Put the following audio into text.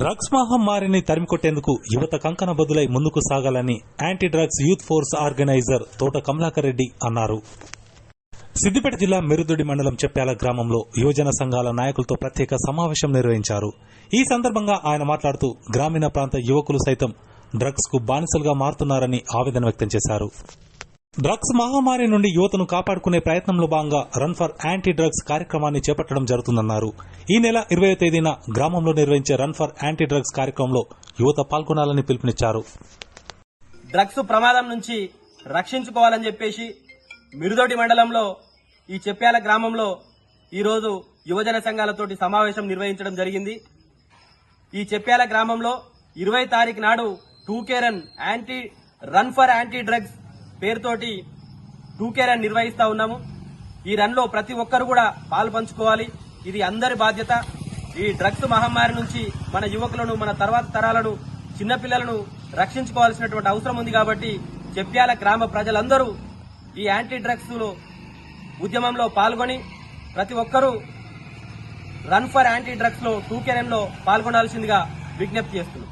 Drugs మహమ్మారిని తరిమికొట్టేందుకు యువత కంకణ బదులై ముందుకు సాగాలని anti drugs youth force organiser Thota Kamalakar Reddy అన్నారు. సిద్దిపేట జిల్లా మెరుదుడి మండలం చెప్పాల గ్రామంలో యువజన సంఘాల నాయకులతో ప్రత్యేక సమావేశం నిర్వహించారు. ఈ సందర్భంగా ఆయన మాట్లాడుతూ గ్రామీణ ప్రాంత యువకులు సైతం డ్రగ్స్కు బానిసలుగా మారుతున్నారని ఆవేదన వ్యక్తం చేశారు. డ్రగ్స్ మహమ్మారి నుండి యువతను కాపాడుకునే ప్రయత్నంలో భాగంగా రన్ ఫర్ యాంటీ డ్రగ్స్ కార్యక్రమాన్ని చేపట్టడం జరుగుతుందన్నారు. ఈ నెల ఇరవై తేదీన గ్రామంలో నిర్వహించే రన్ ఫర్ యాంటీ డ్రగ్స్ కార్యక్రమంలో యువత పాల్గొనాలని పిలుపునిచ్చారు. డ్రగ్స్ ప్రమాదం నుంచి రక్షించుకోవాలని చెప్పేసి మిరుదోటి మండలంలో ఈ చెప్పాల గ్రామంలో ఈరోజు యువజన సంఘాలతోటి సమావేశం నిర్వహించడం జరిగింది. ఈ చెప్పాల గ్రామంలో ఇరవై తారీఖు నాడు two K run anti run for anti drugs పేరుతోటి టూ రన్ నిర్వహిస్తా ఉన్నాము. ఈ రన్లో ప్రతి ఒక్కరు కూడా పాలు పంచుకోవాలి. ఇది అందరి బాధ్యత. ఈ డ్రగ్స్ మహమ్మారి నుంచి మన యువకులను మన తర్వాత తరాలను చిన్నపిల్లలను రక్షించుకోవాల్సినటువంటి అవసరం ఉంది కాబట్టి చెప్పాల గ్రామ ప్రజలందరూ ఈ యాంటీ డ్రగ్స్ ఉద్యమంలో పాల్గొని ప్రతి ఒక్కరూ రన్ ఫర్ యాంటీ డ్రగ్స్లో టూ లో పాల్గొనాల్సిందిగా విజ్ఞప్తి చేస్తున్నాం.